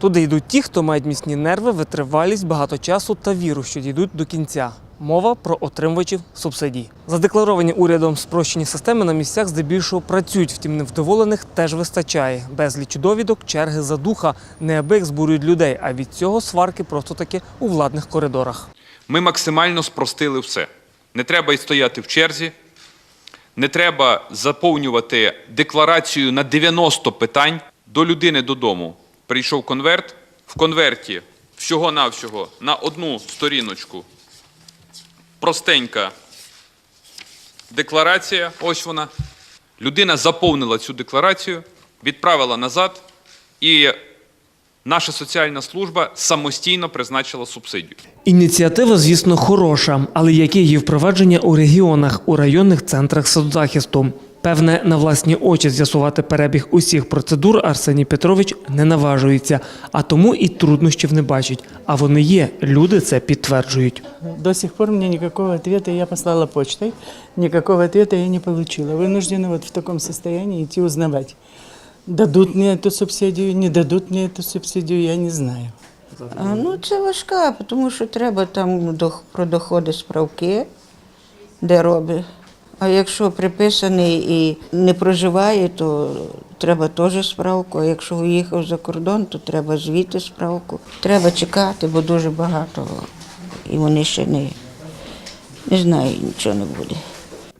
Туди йдуть ті, хто мають міцні нерви, витривалість, багато часу та віру, що дійдуть до кінця. Мова про отримувачів субсидій. Задекларовані урядом спрощені системи на місцях здебільшого працюють, втім невдоволених теж вистачає. Безліч довідок, черги за духа неабияк збурюють людей, а від цього сварки просто таки у владних коридорах. Ми максимально спростили все. Не треба й стояти в черзі, не треба заповнювати декларацію на 90 питань до людини додому. Прийшов конверт. В конверті всього-навсього на одну сторіночку простенька декларація. Ось вона. Людина заповнила цю декларацію, відправила назад, і наша соціальна служба самостійно призначила субсидію. Ініціатива, звісно, хороша, але яке її впровадження у регіонах, у районних центрах соцзахисту? Певне, на власні очі з'ясувати перебіг усіх процедур Арсеній Петрович не наважується, а тому і труднощів не бачить. А вони є. Люди це підтверджують. До сих пор мне никакого ответа, я послала почтой, никакого ответа я не получила. Вынуждена вот в таком состоянии идти узнавать. Дадут мне эту субсидию, не дадут мне эту субсидию, я не знаю. А, ну, це важка, тому що треба там дох- про доходи справки, де робить. А якщо приписаний і не проживає, то треба теж справку. А якщо уїхав за кордон, то треба звідти справку. Треба чекати, бо дуже багато. І вони ще не, не знають, нічого не буде.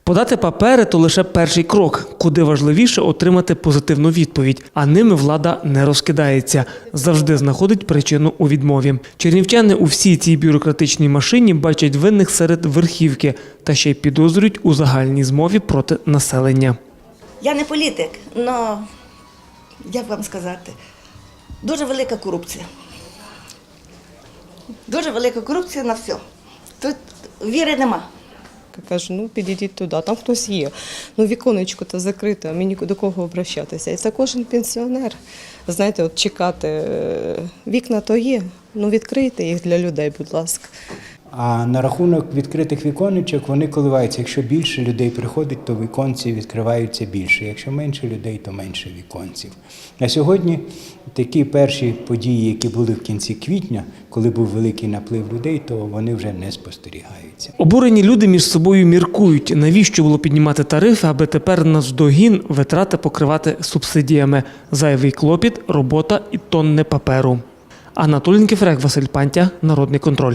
Подати папери то лише перший крок, куди важливіше отримати позитивну відповідь. А ними влада не розкидається, завжди знаходить причину у відмові. Чернівчани у всій цій бюрократичній машині бачать винних серед верхівки та ще й підозрюють у загальній змові проти населення. Я не політик, але як вам сказати, дуже велика корупція. Дуже велика корупція на все. Тут віри нема. Кажу, ну підійдіть туди, там хтось є. Ну віконечко то закрите, мені до кого обращатися. І це кожен пенсіонер. Знаєте, от чекати е, вікна то є. Ну відкрийте їх для людей, будь ласка. А на рахунок відкритих віконечок вони коливаються. Якщо більше людей приходить, то віконці відкриваються більше. Якщо менше людей, то менше віконців. На сьогодні такі перші події, які були в кінці квітня, коли був великий наплив людей, то вони вже не спостерігаються. Обурені люди між собою міркують, навіщо було піднімати тарифи, аби тепер наздогін витрати покривати субсидіями. Зайвий клопіт, робота і тонни паперу. Анатолій Кіфрек, Василь Пантя, Народний контроль.